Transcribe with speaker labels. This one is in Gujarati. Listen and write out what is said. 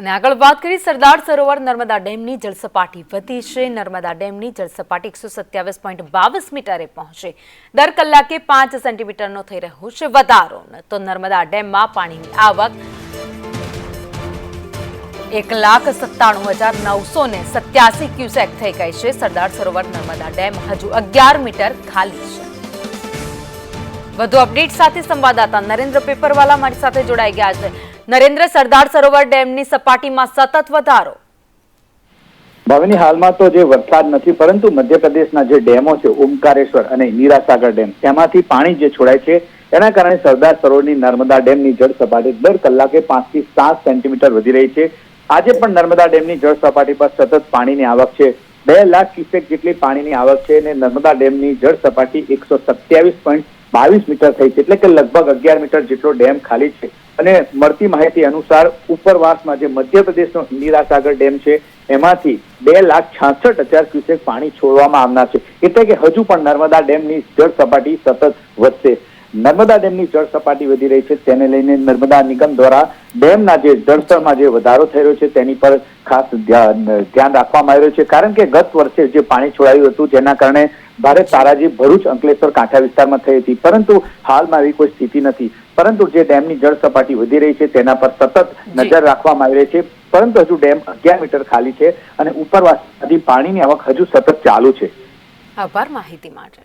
Speaker 1: અને આગળ વાત કરી સરદાર સરોવર નર્મદા ડેમની જળસપાટી વધી છે. નર્મદા ડેમની જળસપાટી એકસો સત્યાવીસ પોઈન્ટ બાવીસ મીટરે પહોંચે. દર કલાકે પાંચ સેન્ટીમીટરનો થઈ રહ્યો છે વધારો. તો નર્મદા ડેમમાં પાણીની આવક એક લાખ સત્તાણું હજાર નવસો ને સત્યાસી ક્યુસેક થઈ ગઈ છે. સરદાર સરોવર નર્મદા ડેમ હજુ અગિયાર મીટર ખાલી છે. વધુ અપડેટ સાથે સંવાદદાતા નરેન્દ્ર પેપરવાલા મારી સાથે જોડાઈ ગયા છે. નરેન્દ્ર સરદાર સરોવર ડેમની સપાટીમાં સતત વધારો.
Speaker 2: ભાવિની હાલમાં તો જે વરસાદ નથી, પરંતુ મધ્યપ્રદેશના જે ડેમો છે, ઓમકારેશ્વર અને નીરાસાગર ડેમ, તેમાંથી પાણી જે છોડાય છે, એના કારણે સરદાર સરોવરની નર્મદા ડેમની જળ સપાટી દર કલાકે પાંચથી સાત સેન્ટીમીટર વધી રહી છે. આજે પણ નર્મદા ડેમની જળ સપાટી પર સતત પાણીની આવક છે. બે લાખ ક્યુસેક જેટલી પાણીની આવક છે અને નર્મદા ડેમની જળ સપાટી એકસો સત્યાવીસ પોઈન્ટ બાવીસ મીટર થઈ છે, એટલે કે લગભગ અગિયાર મીટર જેટલો ડેમ ખાલી છે. અને મળતી માહિતી અનુસાર ઉપરવાસમાં જે મધ્યપ્રદેશનો ઇન્દિરાસાગર ડેમ છે, એમાંથી બે લાખ છાસઠ હજાર ક્યુસેક પાણી છોડવામાં આવનાર છે. એટલે કે હજુ પણ નર્મદા ડેમની જળ સપાટી સતત વધશે. નર્મદા ડેમની જળ સપાટી વધી રહી છે, તેને લઈને નર્મદા નિગમ દ્વારા ડેમના જે જળસ્તરમાં જે વધારો થઈ રહ્યો છે, તેની પર ખાસ ધ્યાન રાખવામાં આવી રહ્યું છે. કારણ કે ગત વર્ષે જે પાણી છોડાયું હતું, જેના કારણે ભારે તારાજી ભરૂચ અંકલેશ્વર કાંઠા વિસ્તારમાં થઈ હતી. પરંતુ હાલમાં એવી કોઈ સ્થિતિ નથી. પરંતુ જે ડેમની જળ સપાટી વધી રહી છે તેના પર સતત નજર રાખવામાં આવી રહી છે. પરંતુ હજુ ડેમ અગિયાર મીટર ખાલી છે અને ઉપરવાસમાંથી પાણીની આવક હજુ સતત ચાલુ છે.
Speaker 1: આભાર માહિતી માટે.